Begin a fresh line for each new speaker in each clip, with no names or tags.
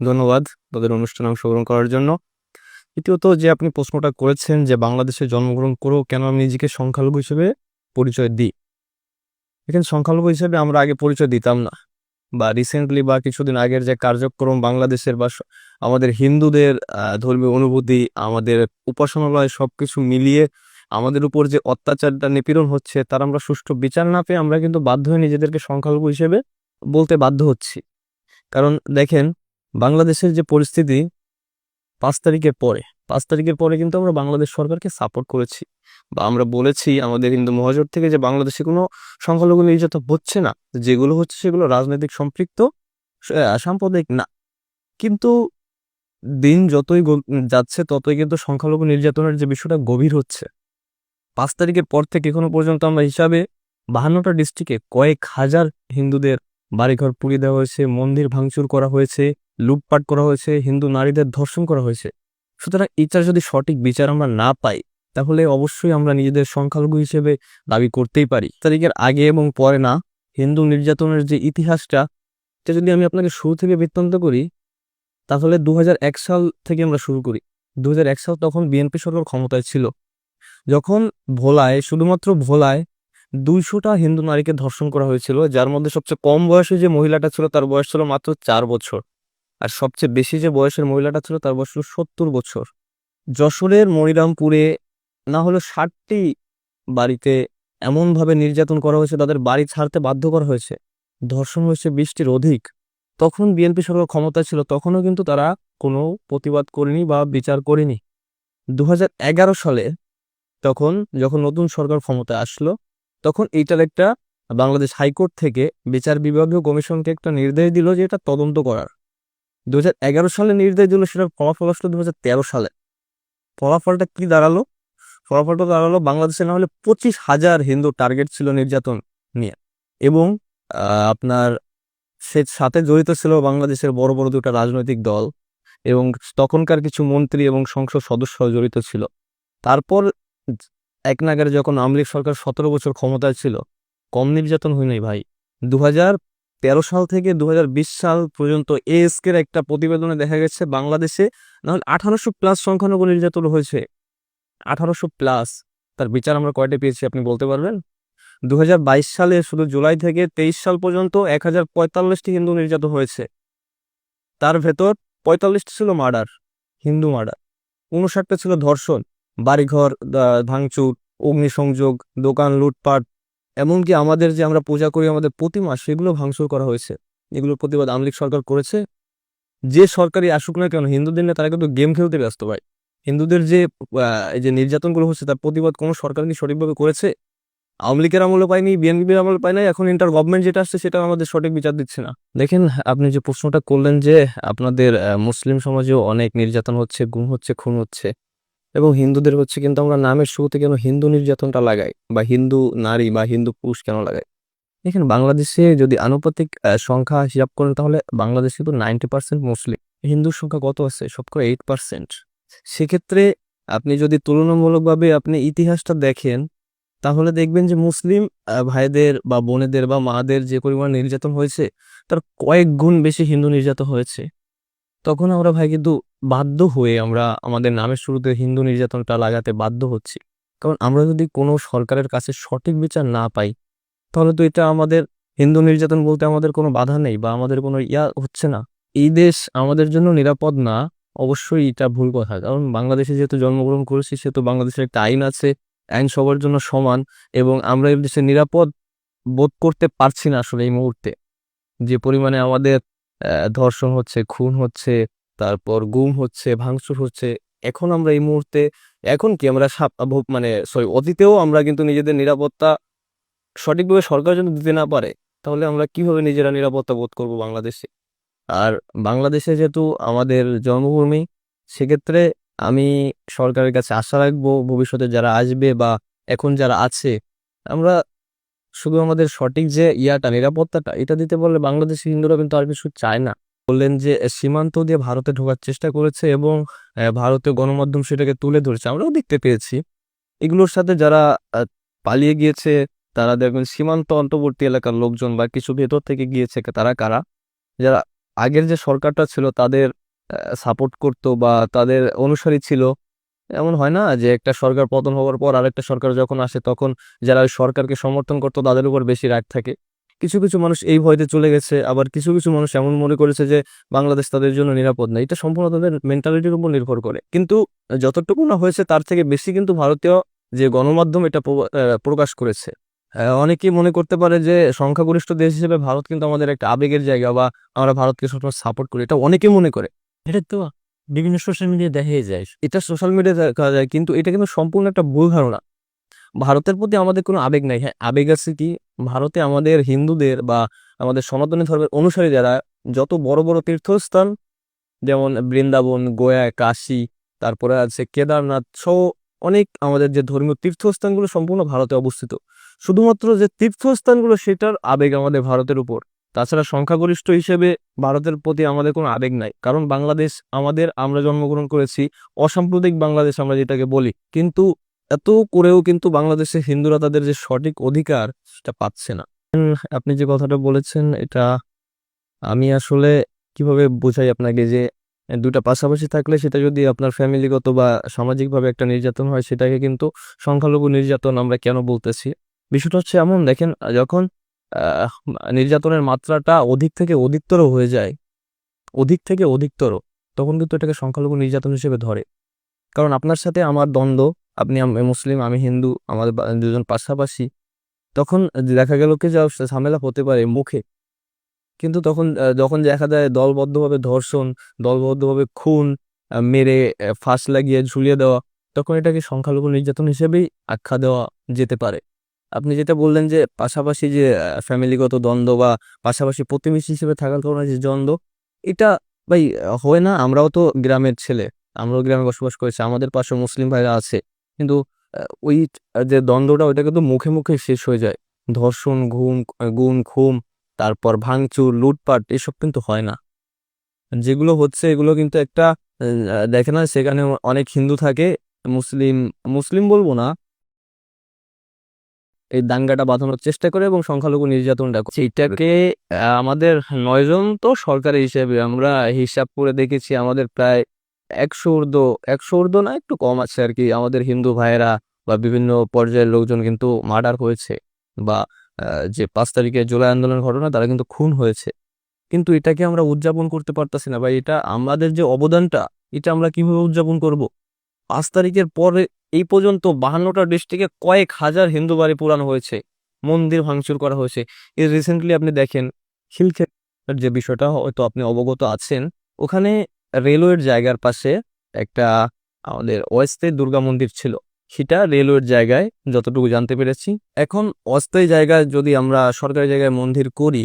ধন্যবাদ তাদের অনুষ্ঠানে অংশগ্রহণ করার জন্য। দ্বিতীয়ত যে আপনি প্রশ্নটা করেছেন যে বাংলাদেশে জন্মগ্রহণ করেও কেন আমি নিজেকে সংখ্যালঘু হিসেবে পরিচয় দিই? এখানে সংখ্যালঘু হিসেবে আমরা আগে পরিচয় দিতাম না। বা রিসেন্টলি বা কিছুদিন আগের যে কার্যক্রম বাংলাদেশের বা আমাদের হিন্দুদের ধর্মীয় অনুভূতি, আমাদের উপাসনালয় সব কিছু মিলিয়ে আমাদের উপর যে অত্যাচারটা নিপীড়ন হচ্ছে, তার আমরা সুষ্ঠু বিচার না পেয়ে আমরা কিন্তু বাধ্য হয়ে নিজেদেরকে সংখ্যালঘু হিসেবে বলতে বাধ্য হচ্ছি। কারণ দেখেন বাংলাদেশের যে পরিস্থিতি পাঁচ তারিখের পরে, পাঁচ তারিখের পরে কিন্তু আমরা বাংলাদেশ সরকারকে সাপোর্ট করেছি বা আমরা বলেছি আমাদের হিন্দু মহাজোট থেকে যে বাংলাদেশে কোনো সংখ্যালঘু নির্যাতন হচ্ছে না, যেগুলো হচ্ছে সেগুলো রাজনৈতিক সম্পৃক্ত সাম্প্রদায়িক না। কিন্তু দিন যতই যাচ্ছে ততই কিন্তু সংখ্যালঘু নির্যাতনের যে বিষয়টা গভীর হচ্ছে। পাঁচ তারিখের পর থেকে এখনও পর্যন্ত আমরা হিসাবে বাহান্নটা ডিস্ট্রিক্টে কয়েক হাজার হিন্দুদের বাড়িঘর পুড়িয়ে দেওয়া হয়েছে, মন্দির ভাঙচুর করা হয়েছে লুটপাট করা হয়েছে, হিন্দু নারীদের ধর্ষণ করা হয়েছে। সুতরাং এটার যদি সঠিক বিচার আমরা না পাই, তাহলে অবশ্যই আমরা নিজেদের সংখ্যালঘু হিসেবে দাবি করতেই পারি। তারিখের আগে এবং পরে না, হিন্দু নির্যাতনের যে ইতিহাসটা, এটা যদি আমি আপনাকে শুরু থেকে বৃত্তান্ত করি, তাহলে দু হাজার এক সাল থেকে আমরা শুরু করি। দু হাজার এক সাল তখন বিএনপি সরকার ক্ষমতায় ছিল। যখন ভোলায়, শুধুমাত্র ভোলায়, দুইশোটা হিন্দু নারীকে ধর্ষণ করা হয়েছিল, যার মধ্যে সবচেয়ে কম বয়সে যে মহিলাটা ছিল, তার বয়স ছিল মাত্র চার বছর। আর সবচেয়ে বেশি যে বয়সের মহিলাটা ছিল তার বয়স ছিল সত্তর বছর। যশোরের মনিরামপুরে না হলো ষাটটি বাড়িতে এমনভাবে নির্যাতন করা হয়েছে, তাদের বাড়ি ছাড়তে বাধ্য করা হয়েছে। ধর্ষণ হয়েছে বৃষ্টির অধিক। তখন বিএনপি সরকার ক্ষমতায় ছিল, তখনও কিন্তু তারা কোনো প্রতিবাদ করেনি বা বিচার করেনি। দু হাজার এগারো সালে তখন যখন নতুন সরকার ক্ষমতায় আসলো, তখন এইটার একটা বাংলাদেশ হাইকোর্ট থেকে বিচার বিভাগীয় কমিশনকে একটা নির্দেশ দিল যে এটা তদন্ত করার। দু হাজার এগারো সালে নির্দেশ দিল সেটার ফলাফল আসলো দু সালে। ফলাফলটা কি দাঁড়াল? ফলাফলটা দাঁড়াল বাংলাদেশে না হলে পঁচিশ হাজার হিন্দু টার্গেট ছিল নির্যাতন নিয়ে। এবং আপনার সে সাথে জড়িত ছিল বাংলাদেশের বড় বড় দুটো রাজনৈতিক দল এবং তখনকার কিছু মন্ত্রী এবং সংসদ সদস্য জড়িত ছিল। তারপর এক নাগারে যখন আওয়ামী লীগ সরকার সতেরো বছর ক্ষমতায় ছিল, কম নির্যাতন হয় নাই ভাই। দু হাজার তেরো সাল থেকে দু হাজার বিশ সাল পর্যন্ত এএসকের একটা প্রতিবেদনে দেখা গেছে বাংলাদেশে, নাহলে আঠারোশো প্লাস সংখ্যালঘু নির্যাতন হয়েছে। আঠারোশো প্লাস, তার বিচার আমরা কয়টা পেয়েছি আপনি বলতে পারবেন? দু হাজার বাইশ সালে শুধু জুলাই থেকে তেইশ সাল পর্যন্ত এক হাজার পঁয়তাল্লিশটি হিন্দু নির্যাতন হয়েছে। তার ভেতর পঁয়তাল্লিশটি ছিল মার্ডার, হিন্দু মার্ডার। উনষাটটা ছিল ধর্ষণ, বাড়িঘর ভাঙচুর, অগ্নিসংযোগ, দোকান লুটপাট এমনকি আমাদের যে আমরা পূজা করি, আমাদের প্রতিমা সেগুলো ভাঙচুর করা হয়েছে। এগুলোর প্রতিবাদ আমলিক সরকার করেছে। যে সরকারি আসুক না কেন হিন্দুদের নিয়ে তারা কিন্তু গেম খেলতে ব্যস্ত ভাই। হিন্দুদের যে এই যে নির্যাতনগুলো হচ্ছে, তার প্রতিবাদ কোনো সরকার কি সঠিকভাবে করেছে? আওয়ামী লীগের আমলে পাইনি বিএনপির আমলে পাই নাই, এখন ইন্টার গভর্নমেন্ট যেটা আসছে, সেটা আমাদের সঠিক বিচার দিচ্ছে না। দেখেন, আপনি যে প্রশ্নটা করলেন যে, আপনাদের মুসলিম সমাজেও অনেক নির্যাতন হচ্ছে, গুম হচ্ছে, খুন হচ্ছে এবং হিন্দুদের হচ্ছে কিন্তু আমরা নামের শুরুতে কেন হিন্দু নির্যাতনটা লাগাই বা হিন্দু নারী বা হিন্দু পুরুষ কেন লাগাই? দেখেন বাংলাদেশে যদি আনুপাতিক সংখ্যা হিসাব করেন তাহলে বাংলাদেশে তো নাইনটি পার্সেন্ট মুসলিম। হিন্দুর সংখ্যা কত আছে? শতকরা এইট পার্সেন্ট। সেক্ষেত্রে আপনি যদি তুলনামূলকভাবে আপনি ইতিহাসটা দেখেন, তাহলে দেখবেন যে মুসলিম ভাইদের বা বোনেদের বা মাদের যে পরিমাণ নির্যাতন হয়েছে, তার কয়েক গুণ বেশি হিন্দু নির্যাতন হয়েছে। তখন আমরা ভাই কিন্তু বাধ্য হয়ে আমরা আমাদের নামের শুরুতে হিন্দু নির্যাতনটা লাগাতে বাধ্য হচ্ছি। কারণ আমরা যদি কোনো সরকারের কাছে সঠিক বিচার না পাই, তাহলে তো এটা আমাদের হিন্দু নির্যাতন বলতে আমাদের কোনো বাধা নেই বা আমাদের কোনো ইয়া হচ্ছে না। এই দেশ আমাদের জন্য নিরাপদ না, অবশ্যই এটা ভুল কথা। কারণ বাংলাদেশে যেহেতু জন্মগ্রহণ করেছি, সেহেতু বাংলাদেশের একটা আইন আছে, আইন সবার জন্য সমান এবং আমরা এই দেশে নিরাপদ বোধ করতে পারছি না আসলে এই মুহূর্তে। যে পরিমাণে আমাদের ধর্ষণ হচ্ছে, খুন হচ্ছে, তারপর গুম হচ্ছে, ভাঙচুর হচ্ছে। এখন আমরা এই মুহূর্তে, এখন কি আমরা মানে সরি অতীতেও আমরা কিন্তু নিজেদের নিরাপত্তা সঠিকভাবে সরকার যদি দিতে না পারে, তাহলে আমরা কীভাবে নিজেরা নিরাপত্তা বোধ করব বাংলাদেশে? আর বাংলাদেশে যেহেতু আমাদের জন্মভূমি, সেক্ষেত্রে আমি সরকারের কাছে আশা রাখব ভবিষ্যতে যারা আসবে বা এখন যারা আছে, আমরা শুধু আমাদের সঠিক যে ইয়াটা, নিরাপত্তাটা, এটা দিতে বললে বাংলাদেশি হিন্দুরা কিন্তু আর কিছু চায় না। বললেন যে সীমান্ত দিয়ে ভারতে ঢোকার চেষ্টা করেছে এবং ভারতীয় গণমাধ্যম সেটাকে তুলে ধরেছে। আমরাও দেখতে পেয়েছি। এগুলোর সাথে যারা পালিয়ে গিয়েছে, তারা দেখবেন সীমান্ত অন্তর্বর্তী এলাকার লোকজন বা কিছু ভেতর থেকে গিয়েছে, তারা কারা? যারা আগের যে সরকারটা ছিল, তাদের সাপোর্ট করতো বা তাদের অনুসারী ছিল এমন হয় না যে একটা সরকার পতন হওয়ার পর আরেকটা সরকার যখন আসে তখন যারা ওই সরকারকে সমর্থন করতো তাদের উপর বেশি রাগ থাকে। কিছু কিছু মানুষ এই ভয়তে চলে গেছে, আবার কিছু কিছু মানুষ এমন মনে করেছে যে বাংলাদেশ তাদের জন্য নিরাপদ না। এটা সম্পূর্ণ তাদের মেন্টালিটির উপর নির্ভর করে। কিন্তু যতটুকু না হয়েছে তার থেকে বেশি কিন্তু ভারতীয় যে গণমাধ্যম এটা প্রকাশ করেছে। অনেকেই মনে করতে পারে যে সংখ্যাগরিষ্ঠ দেশ হিসেবে ভারত কিন্তু আমাদের একটা আবেগের জায়গা বা আমরা ভারতকে সবসময় সাপোর্ট করি। এটা অনেকে মনে করে।
এটা তো বিভিন্ন সোশ্যাল মিডিয়ায় দেখাই যায়।
এটা সোশ্যাল মিডিয়ায় দেখা যায়, কিন্তু এটা কিন্তু সম্পূর্ণ একটা ভুল ধারণা। ভারতের প্রতি আমাদের কোনো আবেগ নাই। হ্যাঁ আবেগ আছে কি? ভারতে আমাদের হিন্দুদের বা আমাদের সনাতনী ধর্মের অনুসারী যারা, যত বড় বড় তীর্থস্থান, যেমন বৃন্দাবন, গোয়া, কাশী, তারপরে আছে কেদারনাথ, সহ অনেক আমাদের যে ধর্মীয় তীর্থস্থানগুলো সম্পূর্ণ ভারতে অবস্থিত। শুধুমাত্র যে তীর্থস্থানগুলো, সেটার আবেগ আমাদের ভারতের উপর। তাছাড়া সংখ্যাগরিষ্ঠ হিসেবে ভারতের প্রতি আমাদের কোনো আবেগ নাই। কারণ বাংলাদেশ আমাদের, আমরা জন্মগ্রহণ করেছি অসাম্প্রদায়িক বাংলাদেশ আমরা যেটাকে বলি। কিন্তু এত করেও কিন্তু বাংলাদেশে হিন্দুরা তাদের যে সঠিক অধিকার, সেটা পাচ্ছে না। আপনি যে কথাটা বলেছেন, এটা আমি আসলে কীভাবে বোঝাই আপনাকে যে দুটা পাশাপাশি থাকলে সেটা যদি আপনার ফ্যামিলিগত বা সামাজিকভাবে একটা নির্যাতন হয়, সেটাকে কিন্তু সংখ্যালঘু নির্যাতন আমরা কেন বলতেছি? বিষয়টা হচ্ছে এমন, দেখেন, যখন নির্যাতনের মাত্রাটা অধিক থেকে অধিকতর হয়ে যায়। অধিক থেকে অধিকতর, তখন কিন্তু এটাকে সংখ্যালঘু নির্যাতন হিসেবে ধরে। কারণ আপনার সাথে আমার দ্বন্দ্ব, আপনি মুসলিম, আমি হিন্দু, আমাদের দুজন পাশাপাশি, তখন দেখা গেল কি যা ঝামেলা হতে পারে মুখে। কিন্তু তখন যখন দেখা যায় দলবদ্ধভাবে ধর্ষণ, দলবদ্ধভাবে খুন মেরে ফাঁস লাগিয়ে ঝুলিয়ে দেওয়া, তখন এটাকে সংখ্যালঘু নির্যাতন হিসেবেই আখ্যা দেওয়া যেতে পারে। আপনি যেটা বললেন যে, পাশাপাশি যে ফ্যামিলিগত দ্বন্দ্ব বা পাশাপাশি প্রতিবেশী হিসেবে থাকার কারণে যে দ্বন্দ্ব, এটা ভাই, হয় না? আমরাও তো গ্রামের ছেলে, আমরাও গ্রামে বসবাস করেছি, আমাদের পাশে মুসলিম ভাইরা আছে। কিন্তু ওই যে দ্বন্দ্বটা, ওইটা কিন্তু মুখে মুখে শেষ হয়ে যায়। ধর্ষণ, ঘুম গুম খুম, তারপর ভাঙচুর, লুটপাট, এসব কিন্তু হয় না। যেগুলো হচ্ছে, এগুলো কিন্তু একটা দেখে না, সেখানে অনেক হিন্দু থাকে, মুসলিম মুসলিম বলব না এই দাঙ্গাটা বাঁধানোর চেষ্টা করে এবং সংখ্যালঘু নির্যাতনটা সেইটাকে আমাদের নয়জন তো সরকারি হিসেবে আমরা হিসাব করে দেখেছি আমাদের প্রায় একশো ঊর্ধ্ব একশো ঊর্ধ্ব না, একটু কম আছে আর কি। আমাদের হিন্দু ভাইয়েরা বা বিভিন্ন পর্যায়ের লোকজন কিন্তু মার্ডার হয়েছে বা যে পাঁচ তারিখে জুলাই আন্দোলনের ঘটনা, তারা কিন্তু খুন হয়েছে। কিন্তু এটাকে আমরা উদযাপন করতে পারতাছি না ভাই। এটা আমাদের যে অবদানটা, এটা আমরা কীভাবে উদযাপন করব? পাঁচ তারিখের পরে এই পর্যন্ত বাহান্নটা ডিস্ট্রিক্টে কয়েক হাজার হিন্দু বাড়ি পুরানো হয়েছে, মন্দির ভাঙচুর করা হয়েছে। এর রিসেন্টলি আপনি দেখেন খিলক্ষেতের যে বিষয়টা, হয়তো আপনি অবগত আছেন, ওখানে রেলওয়ের জায়গার পাশে একটা আমাদের অস্থায়ী দুর্গা মন্দির ছিল। সেটা রেলওয়ের জায়গায়, যতটুকু জানতে পেরেছি। এখন অস্থায়ী জায়গায় যদি আমরা সরকারি জায়গায় মন্দির করি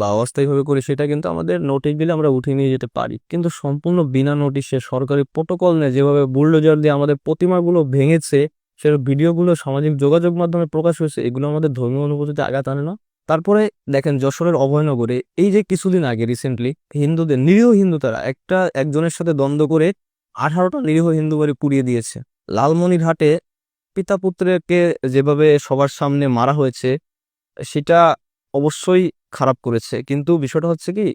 বা অস্থায়ীভাবে করি, সেটা কিন্তু আমাদের নোটিশ দিলে আমরা উঠিয়ে নিয়ে যেতে পারি। কিন্তু সম্পূর্ণ বিনা নোটিশে সরকারি প্রোটোকল নিয়ে যেভাবে বুলডোজার দিয়ে আমাদের প্রতিমাগুলো ভেঙেছে, সে ভিডিওগুলো সামাজিক যোগাযোগ মাধ্যমে প্রকাশ হয়েছে, এগুলো আমাদের ধর্মীয় অনুভূতিতে আঘাত আনে না। তারপরে দেখেন যশোরের অভয়নগরে, এই যে কিছুদিন আগে রিসেন্টলি হিন্দুদের, নিরীহ হিন্দু তারা একটা একজনের সাথে দ্বন্দ্ব করে আঠারোটা নিরীহ হিন্দু বাড়ি পুড়িয়ে দিয়েছে। লালমনিরহাটে পিতা পুত্রকে যেভাবে সবার সামনে মারা হয়েছে, সেটা অবশ্যই খারাপ করেছে। কিন্তু বিষয়টা হচ্ছে কি,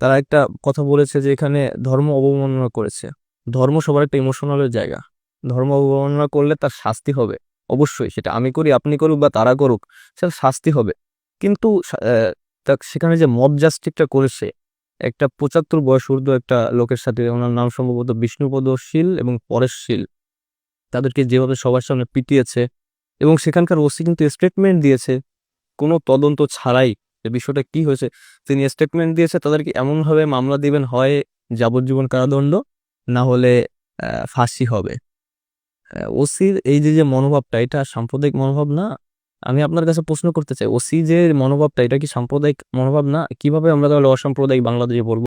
তারা একটা কথা বলেছে যে এখানে ধর্ম অবমাননা করেছে। ধর্ম সবার একটা ইমোশনালের জায়গা। ধর্ম অবমাননা করলে তার শাস্তি হবে। অবশ্যই সেটা আমি করি, আপনি করুক বা তারা করুক, সেটা শাস্তি হবে। কিন্তু সেখানে যে মব জাস্টিকটা করেছে, একটা পঁচাত্তর বয়স ঊর্ধ্ব একটা লোকের সাথে, ওনার নাম সম্ভবত বিষ্ণুপদ শীল এবং পরেশ শীল। তাদেরকে যেভাবে সবার সামনে পিটিয়েছে এবং সেখানকার ওসি কিন্তু স্টেটমেন্ট দিয়েছে কোনো তদন্ত ছাড়াই বিষয়টা কি হয়েছে, তিনি স্টেটমেন্ট দিয়েছে, তাদেরকে এমনভাবে মামলা দিবেন, হয় যাবজ্জীবন কারাদণ্ড, না হলে ফাঁসি হবে। ওসির এই যে যে মনোভাবটা, এটা সাম্প্রদায়িক মনোভাব না? আমি আপনার কাছে প্রশ্ন করতে চাই, ওসি যে মনোভাবটা, এটা কি সাম্প্রদায়িক মনোভাব না? কীভাবে আমরা তাহলে অসাম্প্রদায়িক বাংলাদেশে পড়ব?